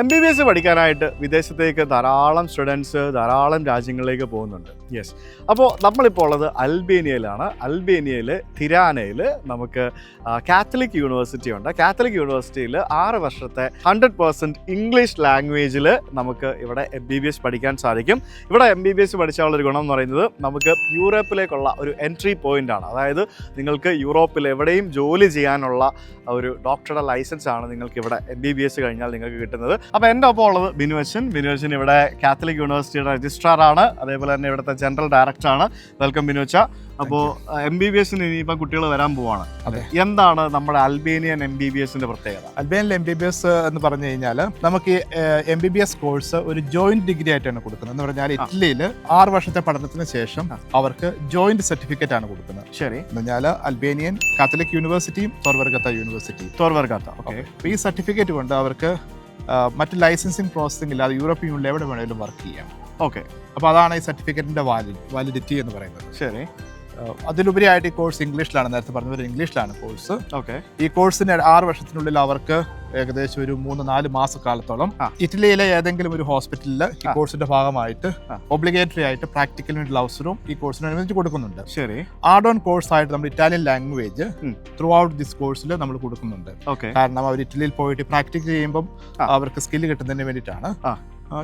M B B S പഠിക്കാനായിട്ട് വിദേശത്തേക്ക് ധാരാളം സ്റ്റുഡൻസ് ധാരാളം രാജ്യങ്ങളിലേക്ക് പോകുന്നുണ്ട്. യെസ് അപ്പോൾ നമ്മളിപ്പോൾ ഉള്ളത് അൽബേനിയയിലാണ്. അൽബേനിയയിൽ തിരാനയിൽ നമുക്ക് കാത്തലിക് യൂണിവേഴ്സിറ്റി ഉണ്ട്. കാത്തലിക് യൂണിവേഴ്സിറ്റിയിൽ ആറ് വർഷത്തെ ഹൺഡ്രഡ് പേഴ്സന്റ് ഇംഗ്ലീഷ് ലാംഗ്വേജിൽ നമുക്ക് ഇവിടെ എം ബി ബി എസ് പഠിക്കാൻ സാധിക്കും. ഇവിടെ എം ബി ബി എസ് പഠിച്ചാലുള്ളൊരു ഗുണം എന്ന് പറയുന്നത് നമുക്ക് യൂറോപ്പിലേക്കുള്ള ഒരു എൻട്രി പോയിന്റ് ആണ്. അതായത് നിങ്ങൾക്ക് യൂറോപ്പിൽ എവിടെയും ജോലി ചെയ്യാനുള്ള ഒരു ഡോക്ടറുടെ ലൈസൻസ് ആണ് നിങ്ങൾക്ക് ഇവിടെ എം ബി ബി എസ് കഴിഞ്ഞാൽ നിങ്ങൾക്ക് കിട്ടുന്നത്. അപ്പോൾ എന്റെ ഒപ്പം ഉള്ളത് ബിനുവശൻ ബിനുവശൻ ഇവിടെ കാത്തലിക് യൂണിവേഴ്സിറ്റിയുടെ രജിസ്ട്രാറാണ്. അതേപോലെ തന്നെ ഇവിടുത്തെ ജനറൽ ഡയറക്ടറാണ്. വെൽക്കം ബിനുവച്ച. അപ്പോൾ എം ബി ബി എസിന് ഇനിയിപ്പോൾ കുട്ടികൾ വരാൻ പോവാണ്. എന്താണ് നമ്മുടെ അൽബേനിയൻ എം ബി ബി എസിന്റെ പ്രത്യേകത? Albanian M B B S എന്ന് പറഞ്ഞു കഴിഞ്ഞാൽ നമുക്ക് M B B S course ഒരു ജോയിന്റ് ഡിഗ്രി ആയിട്ടാണ് കൊടുക്കുന്നത്. എന്ന് പറഞ്ഞാൽ ഇറ്റലിയിൽ ആറ് വർഷത്തെ പഠനത്തിന് ശേഷം അവർക്ക് ജോയിന്റ് സർട്ടിഫിക്കറ്റ് ആണ് കൊടുക്കുന്നത്. ശരി. എന്ന് പറഞ്ഞാൽ അൽബേനിയൻ കാത്തലിക് യൂണിവേഴ്സിറ്റിയും തോർവർഗത്ത യൂണിവേഴ്സിറ്റിയും. തോർവർഗത്ത ഓക്കെ. ഈ സർട്ടിഫിക്കറ്റ് കൊണ്ട് അവർക്ക് മറ്റ് ലൈസൻസിങ് പ്രോസസ്സിംഗ് ഇല്ലാതെ യൂറോപ്യൻ യൂണിയനിൽ എവിടെ വേണമെങ്കിലും വർക്ക് ചെയ്യാം. ഓക്കെ അപ്പോൾ അതാണ് ഈ സർട്ടിഫിക്കറ്റിന്റെ വാലിഡ് വാലിഡിറ്റി എന്ന് പറയുന്നത്. ശരി. അതിലുപരിയായിട്ട് ഈ കോഴ്സ് ഇംഗ്ലീഷിലാണ് നേരത്തെ പറഞ്ഞ ഒരു ഇംഗ്ലീഷിലാണ് കോഴ്സ് ഓക്കെ ഈ കോഴ്സിന് ആറ് വർഷത്തിനുള്ളിൽ അവർക്ക് ഏകദേശം ഒരു മൂന്ന് നാല് മാസക്കാലത്തോളം. ഇറ്റലിയിലെ ഏതെങ്കിലും ഒരു ഹോസ്പിറ്റലിൽ ഈ കോഴ്സിന്റെ ഭാഗമായിട്ട്. ഒബ്ലിഗേറ്ററി ആയിട്ട് പ്രാക്ടിക്കലിനുള്ള അവസരവും ഈ കോഴ്സിന് അനുവദിച്ച് കൊടുക്കുന്നുണ്ട്. ശരി. ആഡ് ഓൺ കോഴ്സ് ആയിട്ട് നമ്മൾ Italian language. Throughout this കോഴ്സിൽ നമ്മൾ കൊടുക്കുന്നുണ്ട്. ഓക്കെ കാരണം അവർ ഇറ്റലിയിൽ പോയിട്ട് പ്രാക്ടീസ് ചെയ്യുമ്പോൾ അവർക്ക് സ്കില്ല് കിട്ടുന്നതിന് വേണ്ടിയിട്ടാണ്.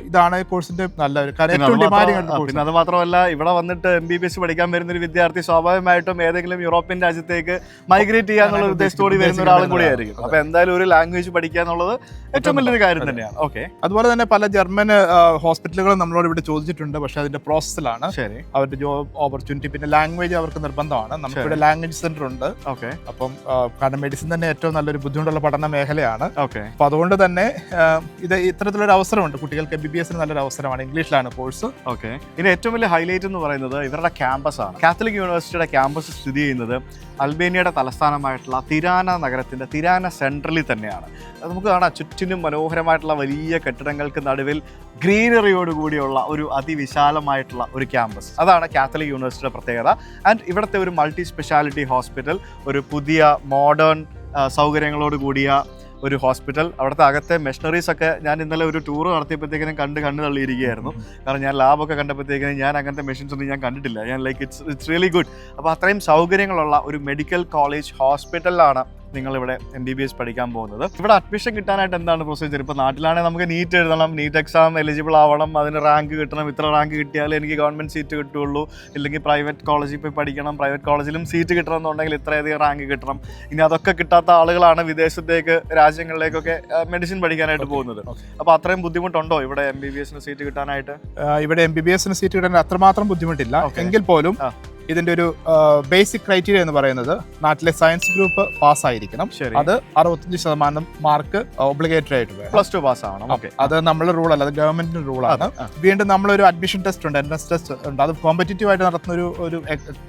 ഇതാണ് ഈ കോഴ്സിന്റെ നല്ല ഒരു കാര്യം. ഏറ്റവും അത് മാത്രം- പിന്നെ അത് മാത്രമല്ല ഇവിടെ വന്നിട്ട് എം ബി ബി എസ് പഠിക്കാൻ വരുന്ന ഒരു വിദ്യാർത്ഥി സ്വാഭാവികമായിട്ടും ഏതെങ്കിലും യൂറോപ്യൻ രാജ്യത്തേക്ക് മൈഗ്രേറ്റ് ചെയ്യാന്നുള്ള ഉദ്ദേശത്തോടെ വരുന്ന ഒരാളും കൂടി ആയിരിക്കും അപ്പൊ എന്തായാലും ഒരു ലാംഗ്വേജ് പഠിക്കുക എന്നുള്ളത് ഏറ്റവും വലിയൊരു കാര്യം തന്നെയാണ്. ഓക്കെ അതുപോലെ തന്നെ പല ജർമ്മൻ ഹോസ്പിറ്റലുകളും നമ്മളോട് ഇവിടെ ചോദിച്ചിട്ടുണ്ട്. പക്ഷെ അതിന്റെ പ്രോസസ്സിലാണ് ശരി. അവരുടെ ജോബ് ഓപ്പർച്യൂണിറ്റി പിന്നെ ലാംഗ്വേജ് അവർക്ക് നിർബന്ധമാണ്. നമുക്ക് ഇവിടെ ലാംഗ്വേജ് സെന്റർ ഉണ്ട്. ഓക്കെ അപ്പം കാരണം മെഡിസിൻ തന്നെ ഏറ്റവും നല്ലൊരു ബുദ്ധിമുട്ടുള്ള പഠന മേഖലയാണ്. ഓക്കെ അപ്പൊ അതുകൊണ്ട് തന്നെ ഇത് ഇത്തരത്തിലൊരു അവസരമുണ്ട് കുട്ടികൾക്ക് എം ബി ബി എസിന് നല്ലൊരു അവസരമാണ്. ഇംഗ്ലീഷിലാണ് കോഴ്സ്. ഓക്കെ. ഇതിന് ഏറ്റവും വലിയ ഹൈലൈറ്റ് എന്ന് പറയുന്നത് ഇവരുടെ ക്യാമ്പസ് ആണ്. കാത്തലിക് യൂണിവേഴ്സിറ്റിയുടെ ക്യാമ്പസ് സ്ഥിതി ചെയ്യുന്നത് അൽബേനിയയുടെ തലസ്ഥാനമായിട്ടുള്ള തിരാന നഗരത്തിന്റെ തിരാന സെൻട്രലിൽ തന്നെയാണ്. നമുക്ക് കാണാം. ചുറ്റിനും മനോഹരമായിട്ടുള്ള വലിയ കെട്ടിടങ്ങൾക്ക് നടുവിൽ ഗ്രീനറിയോട് കൂടിയുള്ള ഒരു അതിവിശാലമായിട്ടുള്ള ഒരു ക്യാമ്പസ്. അതാണ് കാത്തലിക് യൂണിവേഴ്സിറ്റിയുടെ പ്രത്യേകത. ആൻഡ് ഇവിടുത്തെ ഒരു മൾട്ടി സ്പെഷ്യാലിറ്റി ഹോസ്പിറ്റൽ ഒരു പുതിയ മോഡേൺ സൗകര്യങ്ങളോട് കൂടിയ ഒരു ഹോസ്പിറ്റൽ അവിടുത്തെ അകത്തെ മെഷീനറീസ് ഒക്കെ ഞാൻ ഇന്നലെ ഒരു ടൂർ നടത്തിയപ്പോഴത്തേക്കിനും കണ്ട് കണ്ണു തള്ളിയിരിക്കുകയായിരുന്നു. കാരണം ഞാൻ ലാബൊക്കെ കണ്ടപ്പോഴത്തേക്കിനും ഞാൻ അങ്ങനത്തെ മെഷീൻസ് ഒന്നും ഞാൻ കണ്ടിട്ടില്ല. ഞാൻ like it's it's really good അപ്പോൾ അത്രയും സൗകര്യങ്ങളുള്ള ഒരു മെഡിക്കൽ കോളേജ് ഹോസ്പിറ്റലിലാണ് നിങ്ങൾ ഇവിടെ എം ബി ബി എസ് പഠിക്കാൻ പോകുന്നത്. ഇവിടെ അഡ്മിഷൻ കിട്ടാനായിട്ട് എന്താണ് പ്രൊസീജിയർ ഇപ്പോൾ നാട്ടിലാണെങ്കിൽ നമുക്ക് നീറ്റ് എഴുതണം നീറ്റ് എക്സാം എലിജിബിൾ ആവണം അതിന് റാങ്ക് കിട്ടണം. ഇത്ര റാങ്ക് കിട്ടിയാലേ എനിക്ക് ഗവൺമെന്റ് സീറ്റ് കിട്ടുള്ളൂ ഇല്ലെങ്കിൽ പ്രൈവറ്റ് കോളേജിൽ പോയി പഠിക്കണം പ്രൈവറ്റ് കോളേജിലും സീറ്റ് കിട്ടണം എന്നുണ്ടെങ്കിൽ ഇത്രയധികം റാങ്ക് കിട്ടണം. ഇനി അതൊക്കെ കിട്ടാത്ത ആളുകളാണ് വിദേശത്തേക്ക് രാജ്യങ്ങളിലേക്കൊക്കെ മെഡിസിൻ പഠിക്കാനായിട്ട് പോകുന്നത്. അപ്പോൾ അത്രയും ബുദ്ധിമുട്ടുണ്ടോ ഇവിടെ എം ബി ബി എസിന് സീറ്റ് കിട്ടാനായിട്ട്? ഇവിടെ എം ബി ബി എസിന് സീറ്റ് കിട്ടാൻ അത്രമാത്രം ബുദ്ധിമുട്ടില്ല. എങ്കിൽ പോലും. ഇതിന്റെ ഒരു ബേസിക് ക്രൈറ്റീരിയ എന്ന് പറയുന്നത് നാട്ടിലെ സയൻസ് ഗ്രൂപ്പ് പാസ് ആയിരിക്കണം അത് അറുപത്തഞ്ച് ശതമാനം മാർക്ക് ഒബ്ലിഗേറ്ററി ആയിട്ട് വേണം പ്ലസ് ടു പാസ് ആവണം അത് നമ്മുടെ റൂൾ അല്ല അത് ഗവൺമെന്റിന്റെ റൂളാണ് വീണ്ടും നമ്മളൊരു അഡ്മിഷൻ ടെസ്റ്റ് ഉണ്ട് എൻട്രൻസ് ടെസ്റ്റ് ഉണ്ട്. അത് കോമ്പറ്റീറ്റീവ് ആയിട്ട് നടത്തുന്ന ഒരു ഒരു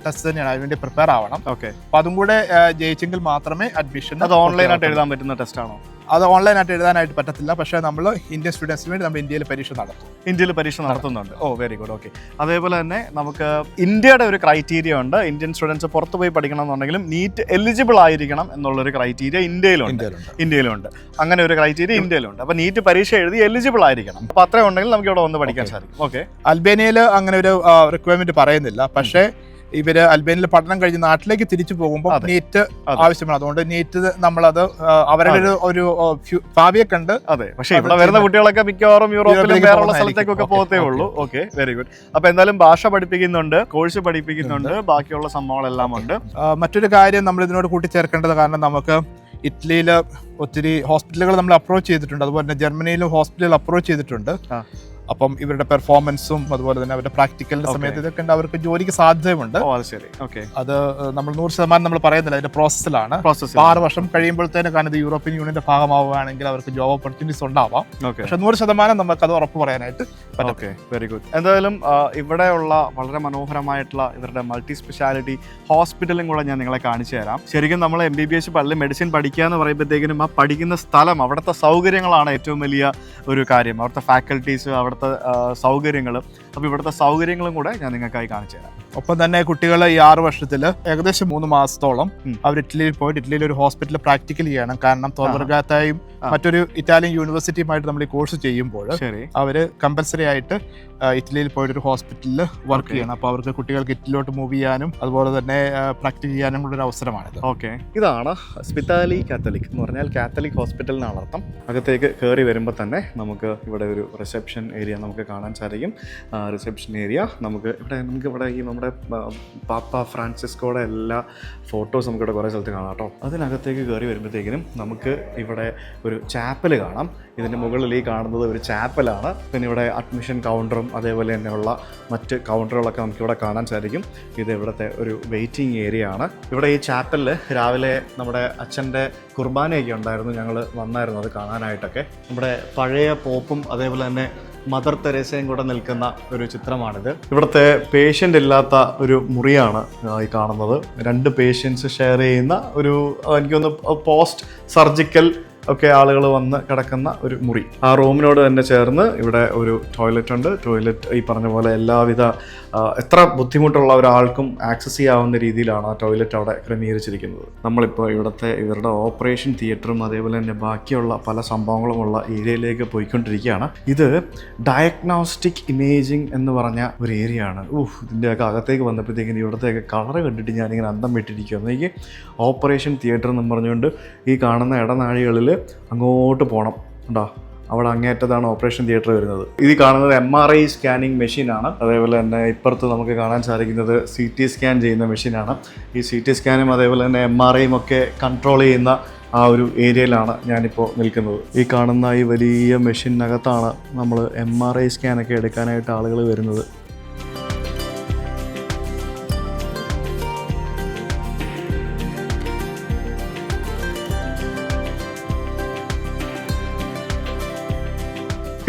ടെസ്റ്റ് തന്നെയാണ്. അതിനുവേണ്ടി പ്രിപ്പയർ ആവണം. ഓക്കെ അപ്പൊ അതും കൂടെ ജയിച്ചെങ്കിൽ മാത്രമേ അഡ്മിഷൻ അത് ഓൺലൈനായിട്ട് എഴുതാൻ പറ്റുന്ന ടെസ്റ്റ് ആണോ? അത് ഓൺലൈനായിട്ട് എഴുതാനായിട്ട് പറ്റത്തില്ല. പക്ഷേ നമ്മൾ ഇന്ത്യൻ സ്റ്റുഡൻസിന് വേണ്ടി നമ്മൾ ഇന്ത്യയിൽ പരീക്ഷ നടത്തും. ഇന്ത്യയിൽ പരീക്ഷ നടത്തുന്നുണ്ട്. ഓ വെരി ഗുഡ് ഓക്കെ അതേപോലെ തന്നെ നമുക്ക് ഇന്ത്യയുടെ ഒരു ക്രൈറ്റീരിയ ഉണ്ട്. ഇന്ത്യൻ സ്റ്റുഡൻസ് പുറത്ത് പോയി പഠിക്കണം എന്നുണ്ടെങ്കിലും നീറ്റ് എലിജിബിൾ ആയിരിക്കണം എന്നുള്ളൊരു ക്രൈറ്റീരിയ ഇന്ത്യയിലുണ്ട്. ഇന്ത്യയിലുണ്ട്. അങ്ങനെ ഒരു ക്രൈറ്റീരിയ ഇന്ത്യയിലുണ്ട്. അപ്പോൾ നീറ്റ് പരീക്ഷ എഴുതി എലിജിബിൾ ആയിരിക്കണം. അപ്പോൾ അത്രയും ഉണ്ടെങ്കിൽ നമുക്ക് ഇവിടെ വന്ന് പഠിക്കാൻ. സാധിക്കും. ഓക്കെ അൽബേനിയയിൽ അങ്ങനെ ഒരു റിക്വയർമെന്റ് പറയുന്നില്ല. പക്ഷേ ഇവർ അൽബേനിൽ പഠനം കഴിഞ്ഞ് നാട്ടിലേക്ക് തിരിച്ചു പോകുമ്പോൾ. നീറ്റ് ആവശ്യമാണ്. അതുകൊണ്ട് നീറ്റ് നമ്മളത് അവരുടെ ഒരു ഭാവിയെ കണ്ട് അതെ. പക്ഷേ ഇവിടെ വരുന്ന കുട്ടികളൊക്കെ മിക്കവാറും യൂറോപ്പിലും വേറെയുള്ള സ്ഥലത്തേക്കൊക്കെ പോകത്തേ ഉള്ളൂ. Okay very good. അപ്പൊ എന്തായാലും ഭാഷ പഠിപ്പിക്കുന്നുണ്ട് കോഴ്സ് പഠിപ്പിക്കുന്നുണ്ട് ബാക്കിയുള്ള സംഭവങ്ങളെല്ലാം ഉണ്ട്. മറ്റൊരു കാര്യം നമ്മൾ ഇതിനോട് കൂട്ടിച്ചേർക്കേണ്ടത് കാരണം നമുക്ക് ഇറ്റലിയിൽ ഒത്തിരി ഹോസ്പിറ്റലുകൾ നമ്മൾ അപ്രോച്ച് ചെയ്തിട്ടുണ്ട്. അതുപോലെ തന്നെ ജർമ്മനിയിലും ഹോസ്പിറ്റലുകൾ അപ്രോച്ച് ചെയ്തിട്ടുണ്ട്. അപ്പം ഇവരുടെ പെർഫോമൻസും അതുപോലെ തന്നെ അവരുടെ പ്രാക്ടിക്കലിന്റെ. സമയത്ത് ഇതൊക്കെ ഉണ്ട്. അവർക്ക് ജോലിക്ക് സാധ്യതയുണ്ട്. അത് നമ്മൾ നൂറ് ശതമാനം നമ്മൾ പറയുന്നില്ല. അതിന്റെ പ്രോസസ്സിലാണ് ആറ് വർഷം കഴിയുമ്പോഴത്തേന് കാരണം ഇത് യൂറോപ്യൻ യൂണിയന്റെ ഭാഗമാവുകയാണെങ്കിൽ അവർക്ക് ജോബ് ഓപ്പർച്യൂണിറ്റീസ് ഉണ്ടാവാം. പക്ഷെ നൂറ് ശതമാനം നമുക്ക് അത് ഉറപ്പ് പറയാനായിട്ട് ഓക്കെ വെരി ഗുഡ് എന്തായാലും ഇവിടെയുള്ള വളരെ മനോഹരമായിട്ടുള്ള ഇവരുടെ മൾട്ടി സ്പെഷ്യാലിറ്റി ഹോസ്പിറ്റലും കൂടെ ഞാൻ നിങ്ങളെ കാണിച്ചു തരാം. ശരിക്കും നമ്മൾ എം ബി ബി എസ് പള്ളി മെഡിസിൻ പഠിക്കുക എന്ന് പറയുമ്പോഴത്തേക്കിനും ആ പഠിക്കുന്ന സ്ഥലം അവിടുത്തെ സൗകര്യങ്ങളാണ് ഏറ്റവും വലിയ ഒരു കാര്യം. അവിടുത്തെ ഫാക്കൽറ്റീസ് അവിടുത്തെ സൗകര്യങ്ങളും. അപ്പോൾ ഇവിടുത്തെ സൗകര്യങ്ങളും കൂടെ ഞാൻ നിങ്ങൾക്കായി കാണിച്ചു തരാം. ഒപ്പം തന്നെ കുട്ടികൾ ഈ ആറ് വർഷത്തിൽ ഏകദേശം മൂന്ന് മാസത്തോളം. അവർ ഇറ്റലിയിൽ പോയിട്ട് ഇറ്റലിയിൽ ഒരു ഹോസ്പിറ്റലിൽ പ്രാക്ടിക്കൽ ചെയ്യണം. കാരണം തോൽവർഗാത്തായും മറ്റൊരു ഇറ്റാലിയൻ യൂണിവേഴ്സിറ്റിയുമായിട്ട് നമ്മൾ ഈ കോഴ്സ് ചെയ്യുമ്പോൾ അവർ കമ്പൽസറി ആയിട്ട് ഇറ്റലിയിൽ പോയിട്ട് ഒരു ഹോസ്പിറ്റലിൽ വർക്ക് ചെയ്യണം. അപ്പോൾ അവർക്ക് കുട്ടികൾക്ക് ഇറ്റലിയിലോട്ട് മൂവ് ചെയ്യാനും അതുപോലെ തന്നെ പ്രാക്ടീസ് ചെയ്യാനും കൂടെ ഒരു അവസരമാണിത്. ഓക്കെ. ഇതാണ് സ്പിതാലി കാത്തലിക് എന്ന് പറഞ്ഞാൽ കാത്തലിക് ഹോസ്പിറ്റലിനാണ് അർത്ഥം. അകത്തേക്ക് കയറി വരുമ്പോൾ തന്നെ നമുക്ക് ഇവിടെ ഒരു റിസപ്ഷൻ ഏരിയ നമുക്ക് കാണാൻ സാധിക്കും. റിസപ്ഷൻ ഏരിയ നമുക്ക് ഇവിടെ നമുക്ക് ഇവിടെ ഈ നമ്മുടെ പാപ്പ ഫ്രാൻസിസ്കോയുടെ എല്ലാ ഫോട്ടോസ് നമുക്കിവിടെ കുറേ സ്ഥലത്ത് കാണാം കേട്ടോ. അതിനകത്തേക്ക് കയറി വരുമ്പോഴത്തേക്കിനും നമുക്ക് ഇവിടെ ഒരു ചാപ്പൽ കാണാം. ഇതിന്റെ മുകളിൽ ഈ കാണുന്നത് ഒരു ചാപ്പലാണ് പിന്നെ ഇവിടെ അഡ്മിഷൻ കൗണ്ടറും അതേപോലെ തന്നെയുള്ള മറ്റ് കൗണ്ടറുകളൊക്കെ നമുക്കിവിടെ കാണാൻ സാധിക്കും. ഇത് ഇവിടുത്തെ ഒരു വെയിറ്റിംഗ് ഏരിയ ആണ്. ഇവിടെ ഈ ചാപ്പലിൽ രാവിലെ നമ്മുടെ അച്ഛന്റെ കുർബാനയൊക്കെ ഉണ്ടായിരുന്നു. ഞങ്ങൾ വന്നായിരുന്നു അത് കാണാനായിട്ടൊക്കെ. നമ്മുടെ പഴയ പോപ്പും അതേപോലെ തന്നെ മദർ തെരേസയും കൂടെ നിൽക്കുന്ന ഒരു ചിത്രമാണിത്. ഇവിടുത്തെ പേഷ്യന്റ് ഇല്ലാത്ത ഒരു മുറിയാണ് ഈ കാണുന്നത്. രണ്ട് പേഷ്യൻസ് ഷെയർ ചെയ്യുന്ന ഒരു എനിക്ക് പോസ്റ്റ് സർജിക്കൽ ഒക്കെ ആളുകൾ വന്ന് കിടക്കുന്ന ഒരു മുറി. ആ റൂമിനോട് തന്നെ ചേർന്ന് ഇവിടെ ഒരു ടോയ്ലറ്റ് ഉണ്ട്. ടോയ്ലറ്റ് ഈ പറഞ്ഞ പോലെ എല്ലാവിധ എത്ര ബുദ്ധിമുട്ടുള്ള ഒരാൾക്കും ആക്സസ് ചെയ്യാവുന്ന രീതിയിലാണ് ആ ടോയ്ലറ്റ് അവിടെ ക്രമീകരിച്ചിരിക്കുന്നത്. നമ്മളിപ്പോൾ ഇവിടുത്തെ ഇവരുടെ ഓപ്പറേഷൻ തിയേറ്ററും അതേപോലെ തന്നെ ബാക്കിയുള്ള പല സംഭവങ്ങളുമുള്ള ഏരിയയിലേക്ക് പോയിക്കൊണ്ടിരിക്കുകയാണ്. ഇത് ഡയഗ്നോസ്റ്റിക് ഇമേജിംഗ് എന്ന് പറഞ്ഞ ഒരു ഏരിയ ആണ്. ഊഹ് ഇതിന്റെയൊക്കെ അകത്തേക്ക് വന്നപ്പോഴത്തേക്കും ഇവിടത്തെയൊക്കെ കളർ കണ്ടിട്ട് ഞാനിങ്ങനെ അന്തം വിട്ടിരിക്കുകയാണ്. എനിക്ക് ഓപ്പറേഷൻ തിയേറ്റർ എന്നും പറഞ്ഞുകൊണ്ട് ഈ കാണുന്ന ഇടനാഴികളിൽ അങ്ങോട്ട് പോകണം ഉണ്ടോ അവിടെ അങ്ങേറ്റതാണ് ഓപ്പറേഷൻ തിയേറ്റർ വരുന്നത്. ഇത് കാണുന്നത് എം ആർ ഐ സ്കാനിങ് മെഷീനാണ് അതേപോലെ തന്നെ ഇപ്പുറത്ത് നമുക്ക് കാണാൻ സാധിക്കുന്നത് സി ടി സ്കാൻ ചെയ്യുന്ന മെഷീനാണ് ഈ സി ടി സ്കാനും അതേപോലെ തന്നെ എം ആർ ഐയും ഒക്കെ കൺട്രോൾ ചെയ്യുന്ന ആ ഒരു ഏരിയയിലാണ് ഞാനിപ്പോൾ നിൽക്കുന്നത്. ഈ കാണുന്ന ഈ വലിയ മെഷീനകത്താണ് നമ്മൾ എം ആർ ഐ സ്കാനൊക്കെ എടുക്കാനായിട്ട് ആളുകൾ വരുന്നത്.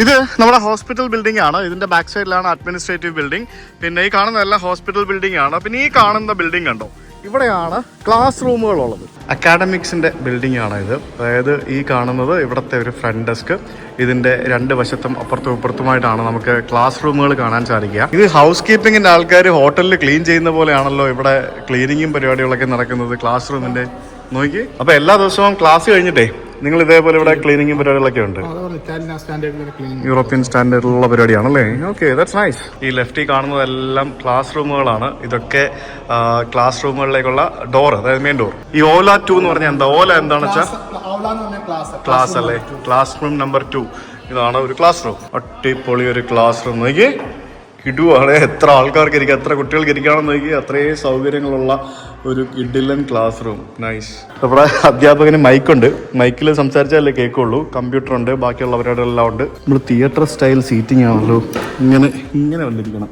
ഇത് നമ്മുടെ ഹോസ്പിറ്റൽ ബിൽഡിംഗ് ആണ്. ഇതിന്റെ ബാക്ക് സൈഡിലാണ് അഡ്മിനിസ്ട്രേറ്റീവ് ബിൽഡിംഗ് പിന്നെ ഈ കാണുന്നതെല്ലാം ഹോസ്പിറ്റൽ ബിൽഡിംഗ് ആണ്. പിന്നെ ഈ കാണുന്ന ബിൽഡിംഗ് കണ്ടോ? ഇവിടെയാണ് ക്ലാസ് റൂമുകൾ ഉള്ളത്. അക്കാഡമിക്സിന്റെ ബിൽഡിംഗ് ആണ് ഇത്. അതായത് ഈ കാണുന്നത് ഇവിടുത്തെ ഒരു ഫ്രണ്ട് ഡെസ്ക് ഇതിന്റെ രണ്ട് വശത്തും അപ്പുറത്തും ഇപ്പുറത്തുമായിട്ടാണ് നമുക്ക് ക്ലാസ് റൂമുകൾ കാണാൻ സാധിക്കുക. ഇത് ഹൗസ് കീപ്പിംഗിന്റെ ആൾക്കാർ ഹോട്ടലിൽ ക്ലീൻ ചെയ്യുന്ന പോലെയാണല്ലോ ഇവിടെ ക്ലീനിങ്ങും പരിപാടികളൊക്കെ നടക്കുന്നത് ക്ലാസ് റൂമിന്റെ നോക്കി. അപ്പൊ എല്ലാ ദിവസവും ക്ലാസ് കഴിഞ്ഞിട്ടേ നിങ്ങൾ ഇതേപോലെ ഇവിടെ ക്ലീനിങ്ങും പരിപാടികളൊക്കെ ഉണ്ട്? യൂറോപ്യൻ സ്റ്റാൻഡേർഡിലുള്ള പരിപാടിയാണല്ലേ? ഓക്കെ ദാറ്റ്സ് നൈസ് ഈ ലെഫ്റ്റിൽ കാണുന്നതെല്ലാം ക്ലാസ് റൂമുകളാണ് ഇതൊക്കെ ക്ലാസ് റൂമുകളിലേക്കുള്ള ഡോർ അതായത് മെയിൻ ഡോർ ഈ ഓല ടു എന്ന് പറഞ്ഞാൽ എന്താ? ഓല എന്താണെന്ന് വെച്ചാൽ ക്ലാസ് അല്ലേ? ക്ലാസ് റൂം നമ്പർ ടു ഇതാണ് ഒരു ക്ലാസ് റൂം അടിപൊളി ഒരു ക്ലാസ് റൂം നോക്കി കിടുവാണ്. എത്ര ആൾക്കാർക്ക് ഇരിക്കുക എത്ര കുട്ടികൾക്ക് ഇരിക്കുകയാണെന്ന് നോക്കി അത്രയും സൗകര്യങ്ങളുള്ള ഒരു കിഡിലൻ ക്ലാസ് റൂം നൈസ് നമ്മുടെ അധ്യാപകന് മൈക്കുണ്ട് മൈക്കിൽ സംസാരിച്ചാലേ കേൾക്കുള്ളൂ. കമ്പ്യൂട്ടർ ഉണ്ട് ബാക്കിയുള്ള പരിപാടികളെല്ലാം ഉണ്ട്. നമ്മൾ തിയേറ്റർ സ്റ്റൈൽ സീറ്റിംഗ് ആണല്ലോ. ഇങ്ങനെ ഇങ്ങനെ വന്നിരിക്കണം.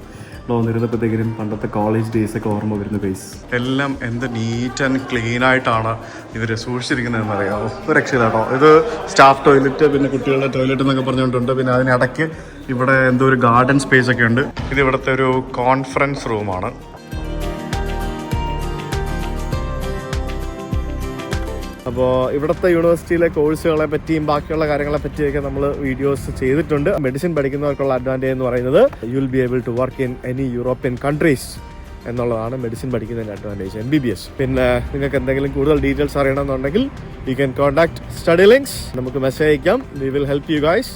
വന്നിരുന്നപ്പോഴത്തേക്കും പണ്ടത്തെ കോളേജ് ഡേയ്സ് ഒക്കെ ഓർമ്മ വരുന്ന ബേസ് എല്ലാം എന്ത് നീറ്റ് ആൻഡ് ക്ലീൻ ആയിട്ടാണ് ഇവർ സൂക്ഷിച്ചിരിക്കുന്നതെന്ന് ഒരു രക്ഷയില്ലാട്ടോ. ഇത് സ്റ്റാഫ് ടോയ്ലറ്റ് പിന്നെ കുട്ടികളുടെ ടോയ്ലറ്റ് എന്നൊക്കെ പറഞ്ഞുകൊണ്ടുണ്ട്. പിന്നെ അതിനിടയ്ക്ക് ഇവിടെ എന്തോ ഒരു ഗാർഡൻ സ്പേസ് ഒക്കെ ഉണ്ട്. ഇത് ഇവിടുത്തെ ഒരു കോൺഫറൻസ് റൂമാണ് അപ്പോൾ ഇവിടുത്തെ യൂണിവേഴ്സിറ്റിയിലെ കോഴ്സുകളെ പറ്റിയും ബാക്കിയുള്ള കാര്യങ്ങളെ പറ്റിയൊക്കെ നമ്മൾ വീഡിയോസ് ചെയ്തിട്ടുണ്ട്. മെഡിസിൻ പഠിക്കുന്നവർക്കുള്ള അഡ്വാന്റേജ് എന്ന് പറയുന്നത് you will be able to work in any European countries എന്നുള്ളതാണ് medicine പഠിക്കുന്നതിന്റെ advantage M B B S പിന്നെ നിങ്ങൾക്ക് എന്തെങ്കിലും കൂടുതൽ ഡീറ്റെയിൽസ് അറിയണമെന്നുണ്ടെങ്കിൽ you can contact study links നമുക്ക് മെസ്സേജ് അയക്കാം. We will help you guys